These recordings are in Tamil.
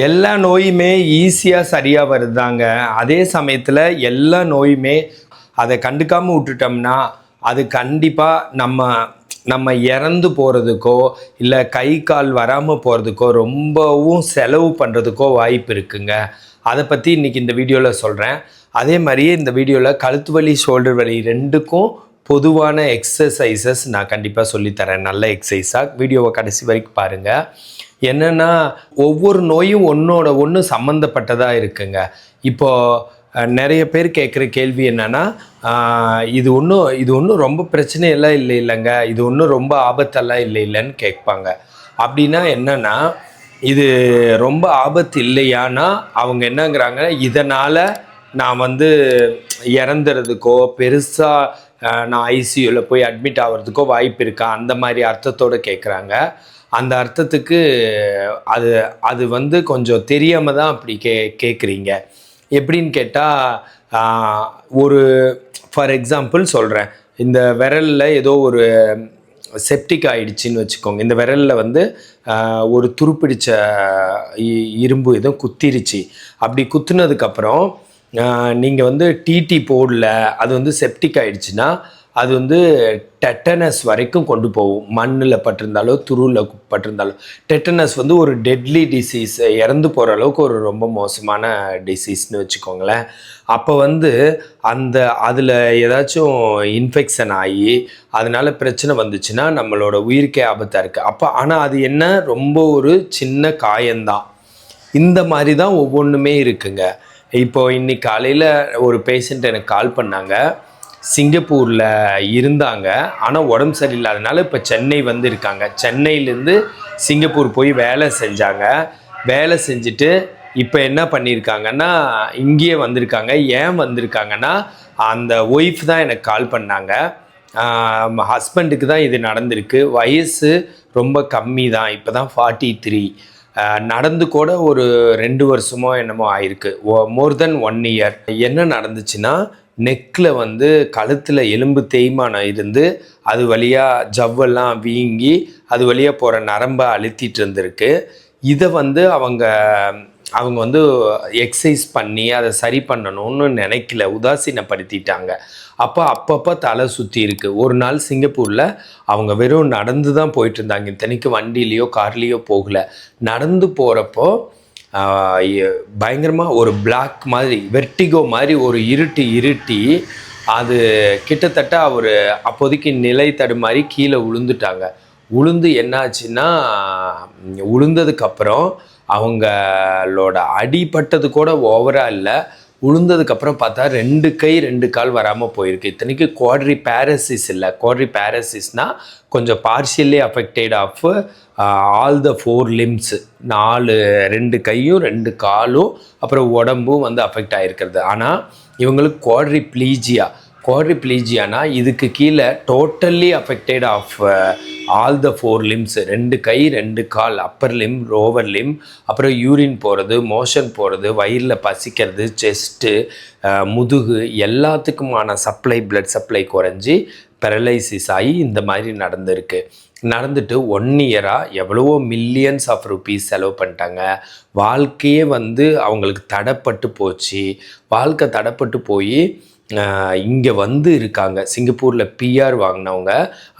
எல்லா நோயுமே ஈஸியாக சரியாக வருதாங்க. அதே சமயத்தில் எல்லா நோயுமே அதை கண்டுக்காமல் விட்டுட்டோம்னா அது கண்டிப்பாக நம்ம நம்ம இறந்து போகிறதுக்கோ இல்லை கை கால் வராமல் போகிறதுக்கோ ரொம்பவும் செலவு பண்ணுறதுக்கோ வாய்ப்பு இருக்குங்க. அதை பற்றி இன்றைக்கி இந்த வீடியோவில் சொல்கிறேன் அதே மாதிரியே இந்த வீடியோவில் கழுத்து வலி ஷோல்டர் வலி ரெண்டுக்கும் பொதுவான எக்ஸசைசஸ் நான் கண்டிப்பாக சொல்லித்தரேன் நல்ல எக்ஸசைஸாக வீடியோவை கடைசி வரைக்கும் பாருங்கள் என்னென்னா ஒவ்வொரு நோயும் ஒன்றோட ஒன்று சம்மந்தப்பட்டதாக இருக்குங்க. இப்போது நிறைய பேர் கேட்குற கேள்வி என்னென்னா இது ஒன்றும் இது ஒன்றும் ரொம்ப பிரச்சனையெல்லாம் இல்லை இல்லைங்க. இது ஒன்றும் ரொம்ப ஆபத்தெல்லாம் இல்லை இல்லைன்னு கேட்பாங்க. அப்படின்னா என்னென்னா இது ரொம்ப ஆபத்து இல்லையானா அவங்க என்னங்கிறாங்க இதனால் நான் வந்து இறந்துறதுக்கோ பெருசாக நான் ஐசியூவில் போய் அட்மிட் ஆகிறதுக்கோ வாய்ப்பு இருக்கா? அந்த மாதிரி அர்த்தத்தோடு கேட்குறாங்க அந்த அர்த்தத்துக்கு அது அது வந்து கொஞ்சம் தெரியாமல் தான் அப்படி கே கேட்குறீங்க எப்படின்னு கேட்டால் ஒரு ஃபார் எக்ஸாம்பிள் சொல்கிறேன் இந்த விரலில் ஏதோ ஒரு செப்டிக் ஆகிடுச்சின்னு வச்சுக்கோங்க. இந்த விரலில் வந்து ஒரு துருப்பிடிச்ச இ- இரும்பு எதுவும் குத்திருச்சு. அப்படி குத்துனதுக்கப்புறம் நீங்கள் வந்து டிடி போடல அது வந்து செப்டிக் ஆயிடுச்சுன்னா அது வந்து டெட்டனஸ் வரைக்கும் கொண்டு போகும். மண்ணில் பட்டிருந்தாலோ துருவில் பட்டிருந்தாலோ. டெட்டனஸ் வந்து ஒரு டெட்லி டிசீஸ் இறந்து போகிற அளவுக்கு ஒரு ரொம்ப மோசமான டிசீஸ்னு வச்சுக்கோங்களேன். அப்போ வந்து அந்த அதில் ஏதாச்சும் இன்ஃபெக்ஷன் ஆகி அதனால் பிரச்சனை வந்துச்சுன்னா நம்மளோட உயிருக்கே ஆபத்தாக இருக்குது அப்போ ஆனால் அது என்ன? ரொம்ப ஒரு சின்ன காயந்தான் இந்த மாதிரி தான் ஒவ்வொன்றுமே இருக்குங்க. இப்போ இன்னைக்கு காலையில் ஒரு பேஷண்ட் எனக்கு கால் பண்ணாங்க. சிங்கப்பூரில் இருந்தாங்க. ஆனால் உடம்பு சரியில்லாதனால இப்போ சென்னை வந்து இருக்காங்க சென்னையிலேருந்து சிங்கப்பூர் போய் வேலை செஞ்சாங்க. வேலை செஞ்சுட்டு இப்போ என்ன பண்ணியிருக்காங்கன்னா இங்கேயே வந்திருக்காங்க. ஏன் வந்திருக்காங்கன்னா அந்த ஒய்ஃப் தான் எனக்கு கால் பண்ணாங்க. ஹஸ்பண்டுக்கு தான் இது நடந்திருக்கு. வயசு ரொம்ப கம்மி தான். இப்போ தான் ஃபார்ட்டி த்ரீ நடந்து கூட ஒரு ரெண்டு வருஷமோ என்னமோ ஆயிருக்கு. மோர் தென் ஒன் இயர் என்ன நடந்துச்சுன்னா நெக்கில் வந்து கழுத்தில் எலும்பு தேய்மானம் இருந்து அது வழியாக ஜவ்வெல்லாம் வீங்கி அது வழியாக போகிற நரம்பை அழுத்திட்டு இருந்திருக்கு. இதை வந்து அவங்க அவங்க வந்து எக்ஸசைஸ் பண்ணி அதை சரி பண்ணணும்னு நினைக்கல உதாசீனப்படுத்திட்டாங்க. அப்போ அப்பப்போ தலை சுற்றி இருக்கு. ஒரு நாள் சிங்கப்பூரில் அவங்க வெறும் நடந்து தான் போயிட்டு இருந்தாங்க. இத்தனைக்கு வண்டிலேயோ கார்லேயோ போகல. நடந்து போகிறப்போ பயங்கரமாக ஒரு பிளாக் மாதிரி வெர்டிகோ மாதிரி ஒரு இருட்டு இருட்டி அது கிட்டத்தட்ட அவர் அப்போதைக்கு நிலை தடுமாறி கீழே விழுந்துட்டாங்க உளுந்து என்னாச்சுன்னா உளுந்ததுக்கப்புறம் அவங்களோட அடிபட்டது கூட ஓவராக இல்லை. உளுந்ததுக்கப்புறம் பார்த்தா ரெண்டு கை ரெண்டு கால் வராமல் போயிருக்கு. இத்தனைக்கு குவாட்ரி பேரசிஸ் இல்லை. குவாட்ரி பேரசிஸ்னால் கொஞ்சம் partially affected of all the four limbs நாலு ரெண்டு கையும் ரெண்டு காலும் அப்புறம் உடம்பும் வந்து அஃபெக்ட் ஆகிருக்கிறது ஆனால் இவங்களுக்கு குவாட்ரி ப்ளீஜியாக குவாட்ரிப்ளீஜியானா இதுக்கு கீழே totally affected of all the four limbs ரெண்டு கை ரெண்டு கால் அப்பர் லிம் ரோவர் லிம் அப்புறம் யூரின் போகிறது மோஷன் போகிறது வயிறில் பசிக்கிறது செஸ்ட்டு uh, முதுகு எல்லாத்துக்குமான சப்ளை பிளட் சப்ளை குறைஞ்சி பெரலைசிஸ் ஆகி இந்த மாதிரி நடந்திருக்கு. நடந்துட்டு ஒன் இயராக எவ்வளவோ மில்லியன்ஸ் ஆஃப் ருபீஸ் செலவு பண்ணிட்டாங்க. வாழ்க்கையே வந்து அவங்களுக்கு தடைப்பட்டு போச்சு. வாழ்க்கை தடைப்பட்டு போய் இங்கே வந்து இருக்காங்க. சிங்கப்பூரில் பிஆர் வாங்கினவங்க.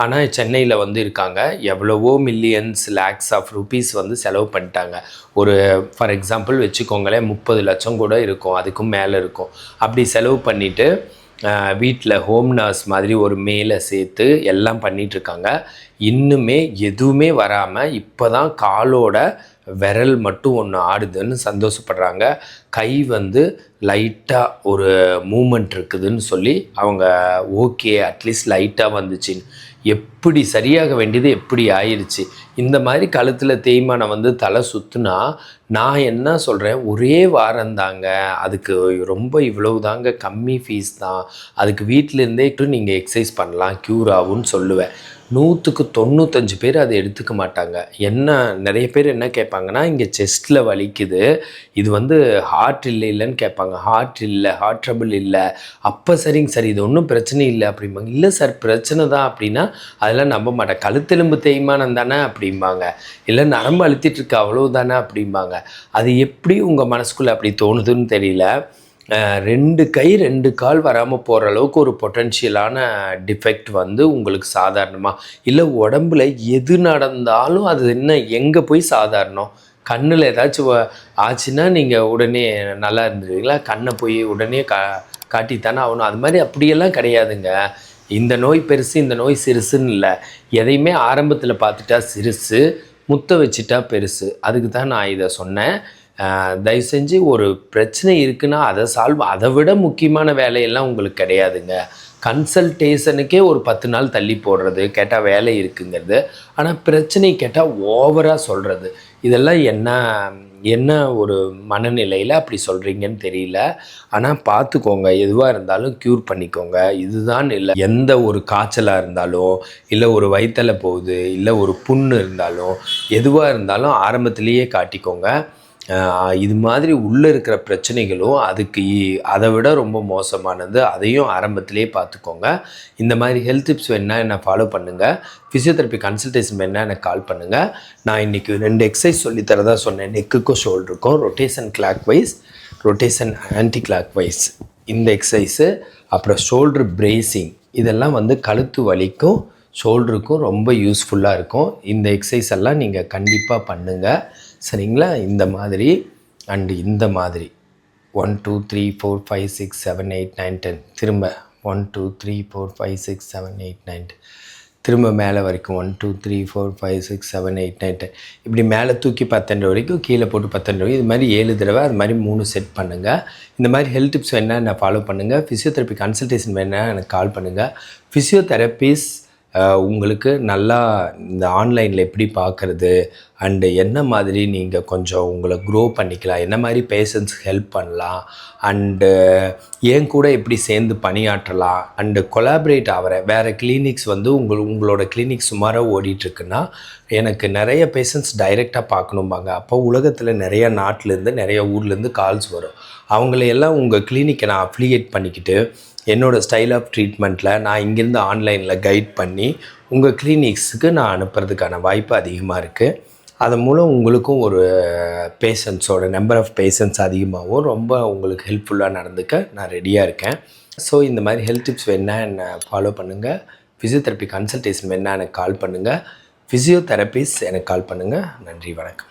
ஆனால் சென்னையில் வந்து இருக்காங்க. எவ்வளவோ மில்லியன்ஸ் லேக்ஸ் ஆஃப் ருபீஸ் வந்து செலவு பண்ணிட்டாங்க. ஒரு ஃபார் எக்ஸாம்பிள் வச்சுக்கோங்களேன் முப்பது லட்சம் கூட இருக்கும். அதுக்கும் மேலே இருக்கும். அப்படி செலவு பண்ணிவிட்டு வீட்டில் ஹோம் நர்ஸ் மாதிரி ஒரு மேலே சேர்த்து எல்லாம் பண்ணிகிட்ருக்காங்க இன்னுமே எதுவுமே வராமல் இப்போ தான் காலோட விரல் மட்டும் ஒன்று ஆடுதுன்னு சந்தோஷப்படுறாங்க. கை வந்து லைட்டாக ஒரு மூமெண்ட் இருக்குதுன்னு சொல்லி அவங்க ஓகே அட்லீஸ்ட் லைட்டாக வந்துச்சுன்னு எப்படி சரியாக வேண்டியது எப்படி ஆயிடுச்சு இந்த மாதிரி கழுத்தில் தேய்மானம் வந்து தலை சுற்றுனா நான் என்ன சொல்கிறேன் ஒரே வாரம் தாங்க. அதுக்கு ரொம்ப இவ்வளவு தாங்க கம்மி ஃபீஸ் தான். அதுக்கு வீட்டிலேருந்தே நீங்கள் எக்ஸசைஸ் பண்ணலாம். க்யூர் ஆகும்னு சொல்லுவேன். நூற்றுக்கு தொண்ணூத்தஞ்சு பேர் அதை எடுத்துக்க மாட்டாங்க. என்ன நிறைய பேர் என்ன கேட்பாங்கன்னா இங்கே செஸ்ட்டில் வலிக்குது. இது வந்து ஹார்ட் இல்லை இல்லைன்னு கேட்பாங்க. ஹார்ட் இல்லை ஹார்ட் ட்ரபிள் இல்லை. அப்போ சரிங்க சார் இது ஒன்றும் பிரச்சனை இல்லை அப்படிம்பாங்க. இல்லை சார் பிரச்சனை தான் அப்படின்னா அதெல்லாம் நம்ப மாட்டேன் கழுத்தெலும்பு தேய்மானம் தானே அப்படிம்பாங்க. இல்லை நரம்பு அழுத்திட்டு இருக்கு அவ்வளவு தானே அப்படிம்பாங்க. அது எப்படி உங்கள் மனசுக்குள்ளே அப்படி தோணுதுன்னு தெரியல. ரெண்டு கை ரெண்டு கால் வராமல் போகிற அளவுக்கு ஒரு பொட்டன்ஷியலான டிஃபெக்ட் வந்து உங்களுக்கு சாதாரணமாக இல்லை உடம்புல எது நடந்தாலும் அது என்ன எங்கே போய் சாதாரணம்? கண்ணில் ஏதாச்சும் ஆச்சுன்னா நீங்கள் உடனே நல்லா இருந்துருவீங்களா? கண்ணை போய் உடனே கா காட்டித்தானே ஆகணும். அது மாதிரி அப்படியெல்லாம் கிடையாதுங்க. இந்த நோய் பெருசு இந்த நோய் சிறுசுன்னு இல்லை. எதையுமே ஆரம்பத்தில் பார்த்துட்டா சிறுசு முத்த வச்சுட்டா பெருசு. அதுக்கு தான் நான் இதை சொன்னேன். தயவு செஞ்சு ஒரு பிரச்சனை இருக்குன்னா அதை சால்வ் அதை விட முக்கியமான வேலையெல்லாம் உங்களுக்கு கிடையாதுங்க. கன்சல்டேஷனுக்கே ஒரு பத்து நாள் தள்ளி போடுறது கேட்டால் வேலை இருக்குங்கிறது. ஆனால் பிரச்சனை கேட்டால் ஓவராக சொல்கிறது இதெல்லாம் என்ன என்ன ஒரு மனநிலையில் அப்படி சொல்கிறீங்கன்னு தெரியல. ஆனால் பார்த்துக்கோங்க எதுவாக இருந்தாலும் க்யூர் பண்ணிக்கோங்க. இதுதான் இல்லை. எந்த ஒரு காய்ச்சலாக இருந்தாலும் இல்லை ஒரு வயிற்றில் போகுது இல்லை ஒரு புண்ணு இருந்தாலும் எதுவாக இருந்தாலும் ஆரம்பத்திலேயே காட்டிக்கோங்க. இது மாதிரி உள்ளே இருக்கிற பிரச்சனைகளும் அதுக்கு அதை விட ரொம்ப மோசமானது. அதையும் ஆரம்பத்திலே பார்த்துக்கோங்க. இந்த மாதிரி ஹெல்த் டிப்ஸ் வேணால் என்னை ஃபாலோ பண்ணுங்கள் ஃபிசியோதெரப்பி கன்சல்டேஷன் வேணால் எனக்கு கால் பண்ணுங்கள் நான் இன்றைக்கி ரெண்டு எக்ஸசைஸ் சொல்லித்தரதா சொன்னேன். நெக்குக்கும் ஷோல்டருக்கும் rotation clockwise rotation anticlockwise இந்த எக்ஸசைஸு அப்புறம் ஷோல்டர் பிரேசிங் இதெல்லாம் வந்து கழுத்து வலிக்கும் ஷோல்டருக்கும் ரொம்ப யூஸ்ஃபுல்லாக இருக்கும். இந்த எக்ஸசைஸ் எல்லாம் நீங்கள் கண்டிப்பாக பண்ணுங்கள் சரிங்களா? இந்த மாதிரி அண்டு இந்த மாதிரி. One two three four five six seven eight nine ten திரும்ப one two three four five six seven eight nine திரும்ப மேலே வரைக்கும் one two three four five six seven eight nine ten இப்படி மேலே தூக்கி பத்தெண்டு வரைக்கும் கீழே போட்டு பத்தெண்டு வரைக்கும் இது மாதிரி ஏழு தடவை அது மாதிரி மூணு செட் பண்ணுங்கள் இந்த மாதிரி ஹெல்த் டிப்ஸ் வேணால் நான் ஃபாலோ பண்ணுங்கள் ஃபிசியோதெரப்பி கன்சல்டேஷன் வேணால் எனக்கு கால் பண்ணுங்கள் ஃபிசியோதெரப்பிஸ் உங்களுக்கு நல்லா இந்த ஆன்லைனில் எப்படி பார்க்குறது அண்டு என்ன மாதிரி நீங்கள் கொஞ்சம் உங்களை க்ரோ பண்ணிக்கலாம் என்ன மாதிரி பேஷன்ஸ் ஹெல்ப் பண்ணலாம் அண்டு ஏன் கூட எப்படி சேர்ந்து பணியாற்றலாம் அண்டு கொலாபரேட் ஆகிற வேறு கிளினிக்ஸ் வந்து உங்கள் உங்களோட கிளினிக் சுமாராக ஓடிட்டுருக்குன்னா எனக்கு நிறைய பேஷண்ட்ஸ் டைரெக்டாக பார்க்கணும்பாங்க. அப்போ உலகத்தில் நிறைய நாட்டிலேருந்து நிறைய ஊர்லேருந்து கால்ஸ் வரும். அவங்களையெல்லாம் உங்கள் கிளினிக்கை நான் அஃப்ளிகேட் பண்ணிக்கிட்டு என்னோடய ஸ்டைல் ஆஃப் ட்ரீட்மெண்ட்டில் நான் இங்கேருந்து ஆன்லைனில் கைட் பண்ணி உங்கள் கிளினிக்ஸுக்கு நான் அனுப்புறதுக்கான வாய்ப்பு அதிகமாக இருக்குது அதன் மூலம் உங்களுக்கும் ஒரு பேஷண்ட்ஸோட நம்பர் ஆஃப் பேஷண்ட்ஸ் அதிகமாகவும் ரொம்ப உங்களுக்கு ஹெல்ப்ஃபுல்லாக நடந்துக்க நான் ரெடியாக இருக்கேன். ஸோ இந்த மாதிரி ஹெல்த் டிப்ஸ் வேணா என்னை ஃபாலோ பண்ணுங்கள் ஃபிசியோதெரப்பி கன்சல்டேஷன் வேணா எனக்கு கால் பண்ணுங்கள் ஃபிசியோதெரபிஸ் எனக்கு கால் பண்ணுங்கள் நன்றி வணக்கம்.